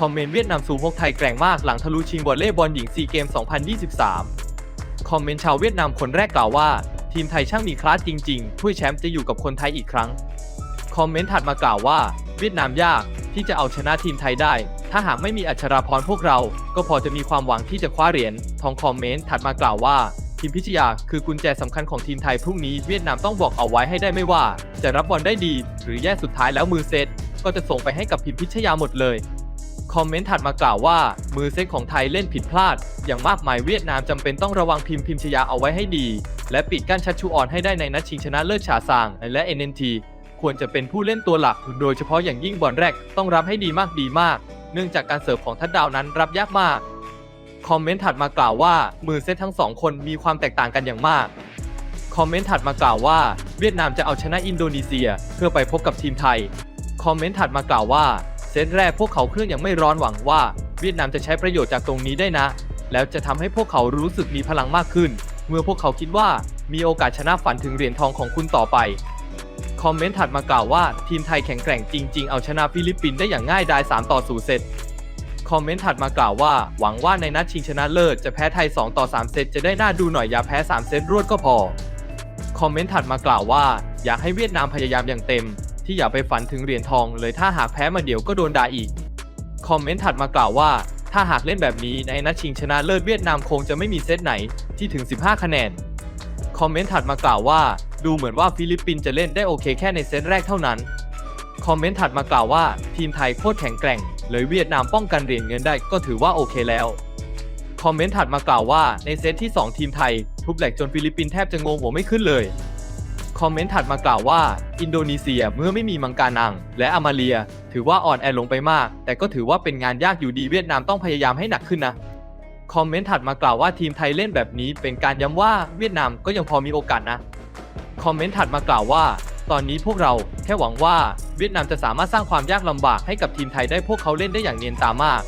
คอมเมนต์เวียดนามสู่พวกไทยแกร่งมากหลังทะลุชิงวอลเลย์บอลหญิงซีเกม 2023 คอมเมนต์ชาวเวียดนามคนแรกกล่าวว่า ทีมไทยช่างมีคลาสจริงๆ ถ้วยแชมป์จะอยู่กับคนไทยอีกครั้ง คอมเมนต์ถัดมากล่าวว่า เวียดนามยากที่จะเอาชนะทีมไทยได้ ถ้าหากไม่มีอัชราพรพวกเรา ก็พอจะมีความหวังที่จะคว้าเหรียญทองคอมเมนต์ถัดมากล่าวว่าทีมพิชยาคือกุญแจสำคัญของทีมไทยพรุ่งนี้เวียดนามต้องบอกเอาไว้ให้ได้ไม่ว่า จะรับบอลได้ดี หรือแย่สุดท้ายแล้วมือเซตก็จะส่งไปให้กับพิมพิชยาหมดเลย คอมเมนต์ถัดมากล่าวว่า มือเซตของไทยเล่นผิดพลาด อย่างมากมายเวียดนามจำเป็นต้องระวังพิมพิมชยาเอาไว้ให้ดี และปิดกั้นชัดชูออนให้ได้ในนัดชิงชนะเลิศชาซางและ NNT ควรจะเป็นผู้เล่นตัวหลัก โดยเฉพาะอย่างยิ่งบอลแรกต้องรับให้ดีมากดีมาก เนื่องจากการเสิร์ฟของทัดดาวนั้นรับยากมาก คอมเมนต์ถัดมากล่าวว่า มือเซตทั้งสองคนมีความแตกต่างกันอย่างมาก คอมเมนต์ถัดมากล่าวว่า เวียดนามจะเอาชนะอินโดนีเซีย เพื่อไปพบกับทีมไทย คอมเมนต์ถัดมากล่าวว่า ซตแรกพวกเขาเครื่องอยังไม่ร้อนหวังว่า เวียดนามจะใช้ประโยชน์จากตรงนี้ได้นะ แล้วจะทำให้พวกเขารู้สึกมีพลังมากขึ้น เมื่อพวกเขาคิดว่ามีโอกาสชนะฝันถึงเหรียญทองของคุณต่อไป คอมเมนต์ถัดมากล่าวว่า ทีมไทยแข็งแกร่งจริง ๆ เอาชนะฟิลิปปินส์ได้อย่างง่ายดาย3ต่อ0เซตคอมเมนต์ถัดมากล่าวว่า หวังว่าในนัดชิงชนะเลิศจะแพ้ไทย 2 ต่อ 3 เซตจะได้น่าดูหน่อยอย่าแพ้ 3 เซตรวดก็พอ คอมเมนต์ถัดมากล่าวว่า อยากให้เวียดนามพยายามอย่างเต็ม ที่อย่าไปฝันถึงเหรียญทองเลยถ้าหากแพ้มาเดี๋ยวก็โดนด่าอีก คอมเมนต์ถัดมากล่าวว่า ถ้าหากเล่นแบบนี้ในนัดชิงชนะเลิศเวียดนามคงจะไม่มีเซตไหนที่ถึง 15 คะแนน คอมเมนต์ถัดมากล่าวว่า ดูเหมือนว่าฟิลิปปินส์จะเล่นได้โอเคแค่ในเซตแรกเท่านั้น คอมเมนต์ถัดมากล่าวว่า ทีมไทยโคตรแข็งแกร่ง เลยเวียดนามป้องกันเหรียญเงินได้ก็ถือว่าโอเคแล้วคอมเมนต์ถัดมากล่าวว่าในเซตที่ 2 ทีมไทย ทุบแหลกจนฟิลิปปินส์แทบจะงงหัวไม่ขึ้นเลย คอมเมนต์ถัดมากล่าวว่า อินโดนีเซียเมื่อไม่มีมังกานัง และอามาเลีย ถือว่าอ่อนแอลงไปมาก แต่ก็ถือว่าเป็นงานยากอยู่ดีเวียดนามต้องพยายามให้หนักขึ้นนะคอมเมนต์ถัดมากล่าวว่าทีมไทยเล่นแบบนี้ เป็นการย้ำว่าเวียดนามก็ยังพอมีโอกาสนะคอมเมนต์ถัดมากล่าวว่า ตอนนี้พวกเราแค่หวังว่าเวียดนามจะสามารถสร้างความยากลำบากให้กับทีมไทยได้พวกเขาเล่นได้อย่างเนียนตามาก